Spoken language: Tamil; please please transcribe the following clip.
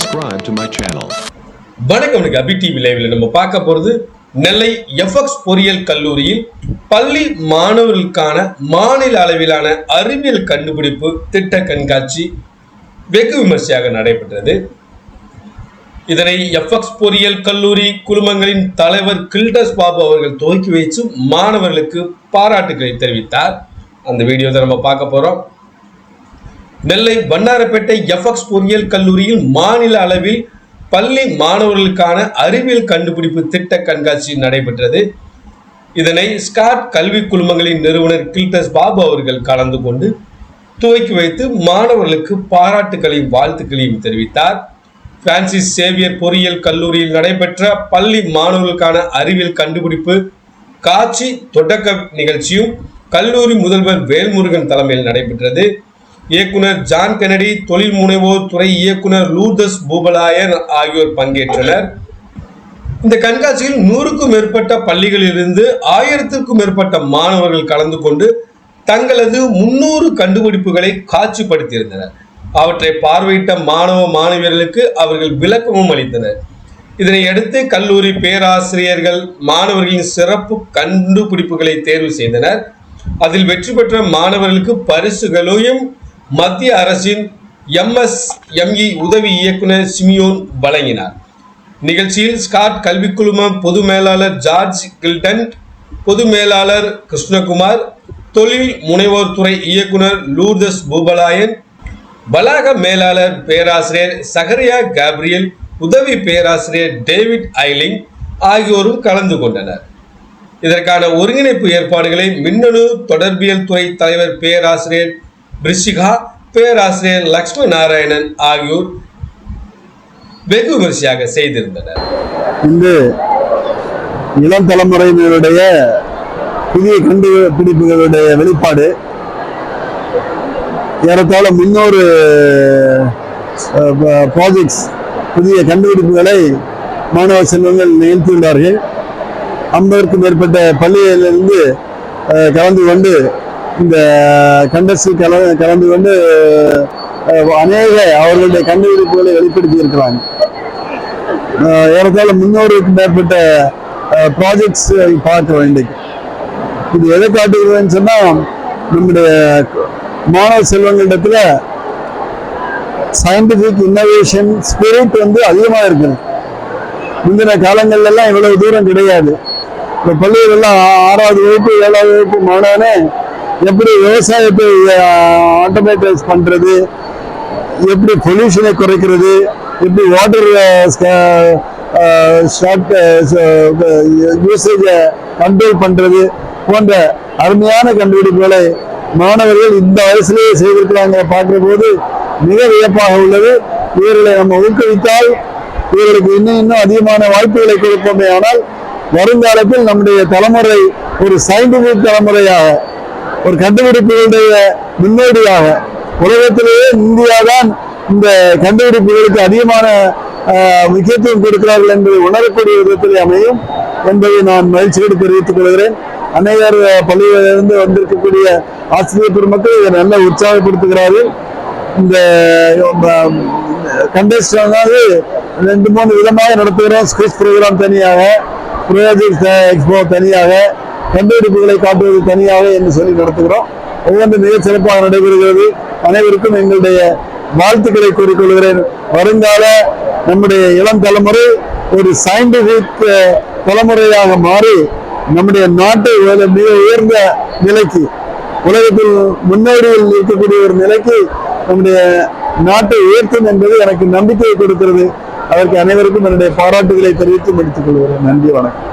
subscribe to my channel. வணக்கம் எனக்கு அபி டிவி லைவ்ல நம்ம பார்க்க போறது நெல்லை எஃப்எக்ஸ் பொறியியல் கல்லூரியில் பள்ளி மாணவர்களுக்கான மாநில அளவிலான அறிவியல் கண்டுபிடிப்பு திட்ட கண்காட்சி வெகு விமர்சையாக நடைபெற்றது. இதனை எஃப்எக்ஸ் பொறியியல் கல்லூரி குழுமங்களின் தலைவர் கில்டஸ் பாபு அவர்கள் துவக்கி வைத்து மாணவர்களுக்கு பாராட்டுகளை தெரிவித்தார். அந்த வீடியோ தான் நம்ம பார்க்க போகிறோம் நெல்லை வண்ணாரப்பேட்டை எஃப்எக்ஸ் பொறியியல் கல்லூரியில் மாநில அளவில் பள்ளி மாணவர்களுக்கான அறிவியல் கண்டுபிடிப்பு திட்ட கண்காட்சி நடைபெற்றது. இதனை ஸ்காட் கல்வி குழுமங்களின் நிறுவனர் கில்டஸ் பாபு அவர்கள் கலந்து கொண்டு துவக்கி வைத்து மாணவர்களுக்கு பாராட்டுகளையும் வாழ்த்துக்களையும் தெரிவித்தார். பிரான்சிஸ் சேவியர் பொறியியல் கல்லூரியில் நடைபெற்ற பள்ளி மாணவர்களுக்கான அறிவியல் கண்டுபிடிப்பு காட்சி தொடக்க நிகழ்ச்சியும் கல்லூரி முதல்வர் வேல்முருகன் தலைமையில் நடைபெற்றது. இயக்குனர் ஜான் கெனடி தொழில் முனைவோர் துறை இயக்குனர் லூதஸ் பூபலாயர் ஆகியோர் பங்கேற்றனர். இந்த கண்காட்சியில் நூறுக்கும் மேற்பட்ட பள்ளிகளிலிருந்து ஆயிரத்திற்கும் மேற்பட்ட மாணவர்கள் கலந்து கொண்டு தங்களது முன்னூறு கண்டுபிடிப்புகளை காட்சிப்படுத்தியிருந்தனர். அவற்றை பார்வையிட்ட மாணவ மாணவியர்களுக்கு அவர்கள் விளக்கமும் அளித்தனர். இதனையடுத்து கல்லூரி பேராசிரியர்கள் மாணவர்களின் சிறப்பு கண்டுபிடிப்புகளை தேர்வு செய்தனர். அதில் வெற்றி பெற்ற மாணவர்களுக்கு பரிசுகளையும் மத்திய அரசின் எம்எஸ்எம்இ உதவி இயக்குனர் சிமியோன் வழங்கினார். நிகழ்ச்சியில் ஸ்காட் கல்விக்குழும பொது மேலாளர் ஜார்ஜ் கில்டன் பொது மேலாளர் கிருஷ்ணகுமார் தொழில் முனைவோர் துறை இயக்குனர் லூர்தஸ் பூபலாயன் வளாக மேலாளர் பேராசிரியர் சகரியா கேப்ரியல் உதவி பேராசிரியர் டேவிட் ஐலிங் ஆகியோரும் கலந்து கொண்டனர். இதற்கான ஒருங்கிணைப்பு ஏற்பாடுகளை மின்னணு தொடர்பியல் துறை தலைவர் பேராசிரியர் பிரிஷிகா பேராசிரியர் லக்ஷ்மி நாராயணன் ஆகியோர் வெகு விமர்சையாக செய்திருந்தனர். இன்று இளம் தலைமுறையினருடைய புதிய கண்டுபிடிப்புகளுடைய வெளிப்பாடு ஏறத்தாழ முன்னூறு ப்ராஜெக்ட்ஸ் புதிய கண்டுபிடிப்புகளை மாணவ செல்வங்கள் நிகழ்த்தியுள்ளார்கள். ஐம்பதற்கும் மேற்பட்ட பள்ளிகளிலிருந்து கலந்து கொண்டு இந்த கண்டஸ்டில் கல கலந்து கொண்டு அநேக அவர்களுடைய கண்டுபிடிப்புகளை வெளிப்படுத்தி இருக்கிறாங்க அஹ் ஏறத்தாழ மேற்பட்ட ப்ராஜெக்ட்ஸ் பார்க்க வேண்டியது இது எதை காட்டுகிறதுன்னு சொன்னால் நம்முடைய மாணவ செல்வங்களிடத்தில் சயின்டிஃபிக் இன்னோவேஷன் ஸ்பிரிட் வந்து அதிகமாக இருக்குது. முந்தின காலங்கள்லாம் இவ்வளவு தூரம் கிடையாது. இப்போ பள்ளிகள் எல்லாம் ஆறாவது வகுப்பு ஏழாவது வகுப்பு மாணவனே எப்படி விவசாயத்தை ஆட்டோமேட்டைஸ் பண்ணுறது எப்படி பொல்யூஷனை குறைக்கிறது? எப்படி வாட்டர் ஷார்ட் யூசேஜை கண்ட்ரோல் பண்ணுறது போன்ற அருமையான கண்டுபிடிப்புகளை மாணவர்கள் இந்த வயசுலேயே செய்திருக்கிறாங்க. பார்க்குற போது மிக வியப்பாக உள்ளது. இவர்களை நம்ம ஊக்குவித்தால் இவர்களுக்கு இன்னும் இன்னும் அதிகமான வாய்ப்புகளை கொடுப்போமே. ஆனால் வருங்காலத்தில் நம்முடைய தலைமுறை ஒரு சயின்டிபிக் தலைமுறையாக ஒரு கண்டுபிடிப்புகளுடைய முன்னோடியாக உலகத்திலேயே இந்தியா தான் இந்த கண்டுபிடிப்புகளுக்கு அதிகமான முக்கியத்துவம் கொடுக்கிறார்கள் என்பதை உணரக்கூடிய விதத்தில் அமையும் என்பதை நான் மகிழ்ச்சியோடு தெரிவித்துக் கொள்கிறேன். அநேகர் பள்ளியிலிருந்து வந்திருக்கக்கூடிய ஆசிரியர் பெருமக்கள் இதை நல்லா உற்சாகப்படுத்துகிறார்கள். இந்த கண்டெஸ்ட் அதாவது ரெண்டு மூணு விதமாக நடத்துகிறோம். ஸ்கிரிப்ட் ப்ரோக்ராம் தனியாக ப்ரோஜெக்ட் எக்ஸ்போ தனியாக கண்டுபிடிப்புகளை காட்டுவது தனியாக என்று சொல்லி நடத்துகிறோம். ஒவ்வொன்றும் மிக சிறப்பாக நடைபெறுகிறது. அனைவருக்கும் எங்களுடைய வாழ்த்துக்களை கூறிக்கொள்கிறேன். வருங்கால நம்முடைய இளம் தலைமுறை ஒரு சயின்டிபிக் தலைமுறையாக மாறி நம்முடைய நாட்டை மிக உயர்ந்த நிலைக்கு உலகத்தில் முன்னோடியில் இருக்கக்கூடிய ஒரு நிலைக்கு நம்முடைய நாட்டை உயர்த்தும் என்பது எனக்கு நம்பிக்கையை கொடுக்கிறது. அதற்கு அனைவருக்கும் என்னுடைய பாராட்டுகளை தெரிவித்து முடித்துக் கொள்கிறேன் நன்றி வணக்கம்.